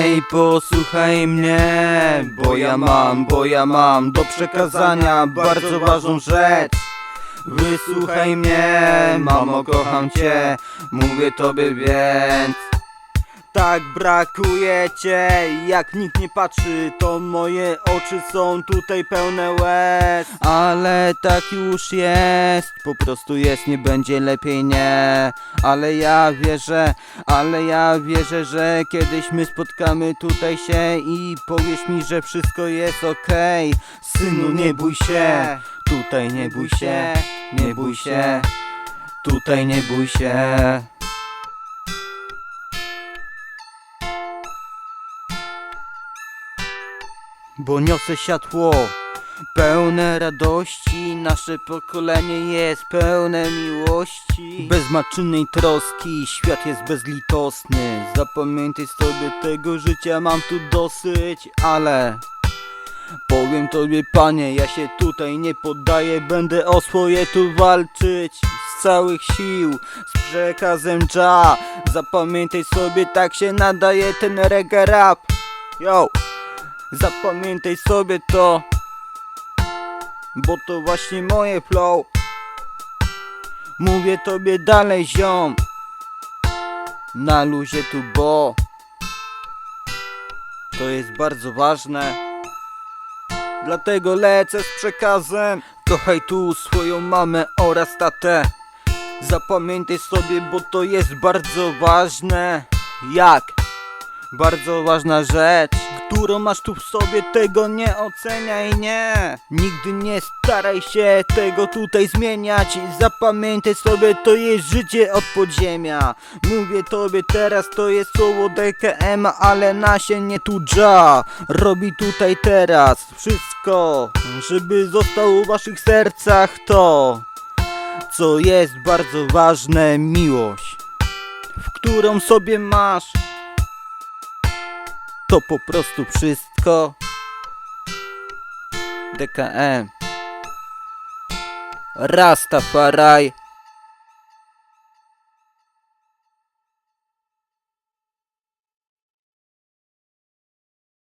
Hej, posłuchaj mnie, bo ja mam, bo ja mam do przekazania bardzo ważną rzecz. Wysłuchaj mnie, mamo, kocham cię, mówię tobie więc. Tak brakuje cię, jak nikt nie patrzy, to moje oczy są tutaj pełne łez. Ale tak już jest, po prostu jest, nie będzie lepiej, nie. Ale ja wierzę, ale ja wierzę, że kiedyś my spotkamy tutaj się i powiesz mi, że wszystko jest okej. Synu, nie bój się, tutaj nie bój się, nie bój się, tutaj nie bój się. Bo niosę światło pełne radości, nasze pokolenie jest pełne miłości. Bez maczynnej troski, świat jest bezlitosny. Zapamiętaj sobie tego życia, mam tu dosyć, ale powiem tobie, panie, ja się tutaj nie poddaję, będę o swoje tu walczyć z całych sił, z przekazem dża. Zapamiętaj sobie, tak się nadaje ten reggae rap. Yo! Zapamiętaj sobie to Bo to właśnie moje flow. Mówię tobie dalej ziom Na luzie tu bo To jest bardzo ważne. Dlatego lecę z przekazem. Kochaj tu swoją mamę oraz tatę. Zapamiętaj sobie, bo to jest bardzo ważne. Jak? Bardzo ważna rzecz, którą masz tu w sobie, tego nie oceniaj, nie. Nigdy nie staraj się tego tutaj zmieniać. Zapamiętaj sobie, to jest życie od podziemia. Mówię tobie teraz, to jest słowo DKM, ale nasienie tu dża Robi tutaj teraz wszystko, żeby zostało w waszych sercach to Co jest bardzo ważne, miłość W którą sobie masz to po prostu wszystko. DKM. Rastafari.